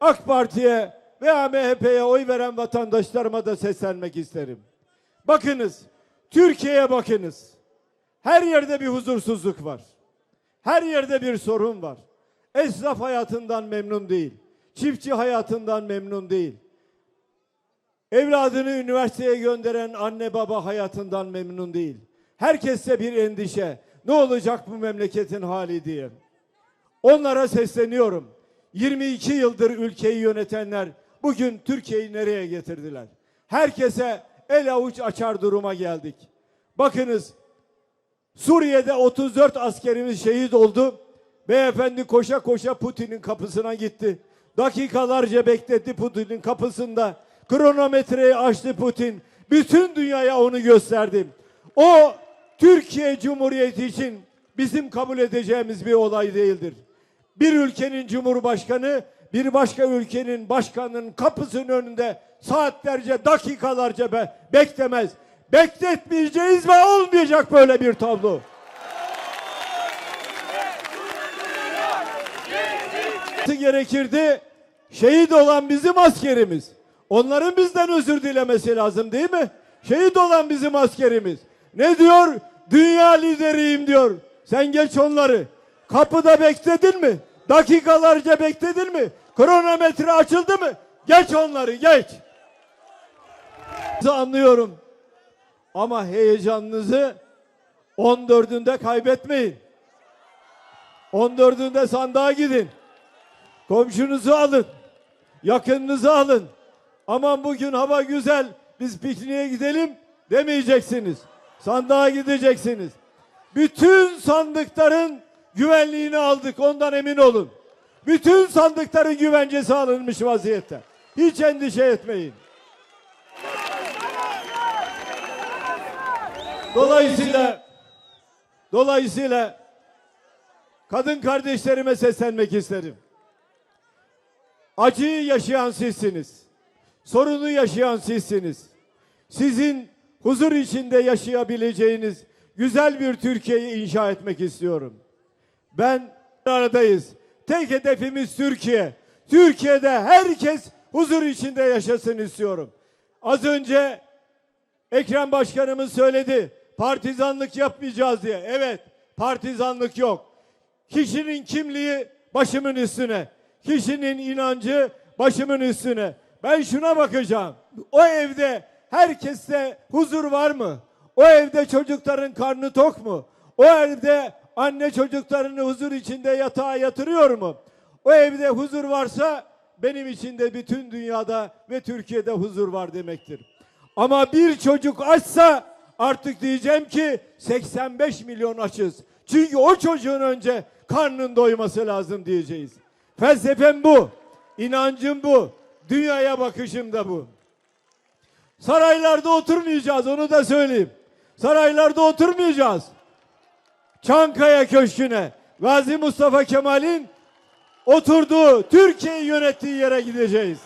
AK Parti'ye veya MHP'ye oy veren vatandaşlarıma da seslenmek isterim. Bakınız, Türkiye'ye bakınız. Her yerde bir huzursuzluk var. Her yerde bir sorun var. Esnaf hayatından memnun değil. Çiftçi hayatından memnun değil. Evladını üniversiteye gönderen anne baba hayatından memnun değil. Herkeste bir endişe. Ne olacak bu memleketin hali diye. Onlara sesleniyorum. 22 yıldır ülkeyi yönetenler bugün Türkiye'yi nereye getirdiler? Herkese el avuç açar duruma geldik. Bakınız Suriye'de 34 askerimiz şehit oldu. Beyefendi koşa koşa Putin'in kapısına gitti. Dakikalarca bekletti Putin'in kapısında. Kronometreyi açtı Putin. Bütün dünyaya onu gösterdi. O Türkiye Cumhuriyeti için bizim kabul edeceğimiz bir olay değildir. Bir ülkenin cumhurbaşkanı bir başka ülkenin başkanının kapısının önünde saatlerce, dakikalarca be beklemez. Bekletmeyeceğiz ve olmayacak böyle bir tablo. gerekirdi. Şehit olan bizim askerimiz. Onların bizden özür dilemesi lazım değil mi? Şehit olan bizim askerimiz. Ne diyor? Dünya lideriyim diyor. Sen geç onları. Kapıda bekledin mi? Dakikalarca bekledin mi? Kronometre açıldı mı? Geç onları geç. Anlıyorum. Ama heyecanınızı 14'ünde kaybetmeyin. 14'ünde sandığa gidin. Komşunuzu alın. Yakınınızı alın. Aman bugün hava güzel. Biz pikniğe gidelim demeyeceksiniz. Sandığa gideceksiniz. Bütün sandıkların güvenliğini aldık. Ondan emin olun. Bütün sandıkların güvencesi alınmış vaziyette. Hiç endişe etmeyin. Dolayısıyla dolayısıyla kadın kardeşlerime seslenmek isterim. Acıyı yaşayan sizsiniz. Sorunu yaşayan sizsiniz. Sizin huzur içinde yaşayabileceğiniz güzel bir Türkiye'yi inşa etmek istiyorum. Ben aradayız. Tek hedefimiz Türkiye. Türkiye'de herkes huzur içinde yaşasın istiyorum. Az önce Ekrem Başkanımız söyledi. Partizanlık yapmayacağız diye. Evet, partizanlık yok. Kişinin kimliği başımın üstüne. Kişinin inancı başımın üstüne. Ben şuna bakacağım. O evde herkeste huzur var mı? O evde çocukların karnı tok mu? O evde anne çocuklarını huzur içinde yatağa yatırıyor mu? O evde huzur varsa benim için de bütün dünyada ve Türkiye'de huzur var demektir. Ama bir çocuk açsa artık diyeceğim ki 85 milyon açız. Çünkü o çocuğun önce karnının doyması lazım diyeceğiz. Felsefem bu. inancım bu. Dünyaya bakışım da bu. Saraylarda oturmayacağız onu da söyleyeyim. Saraylarda oturmayacağız. Çankaya Köşkü'ne Gazi Mustafa Kemal'in oturduğu, Türkiye'yi yönettiği yere gideceğiz.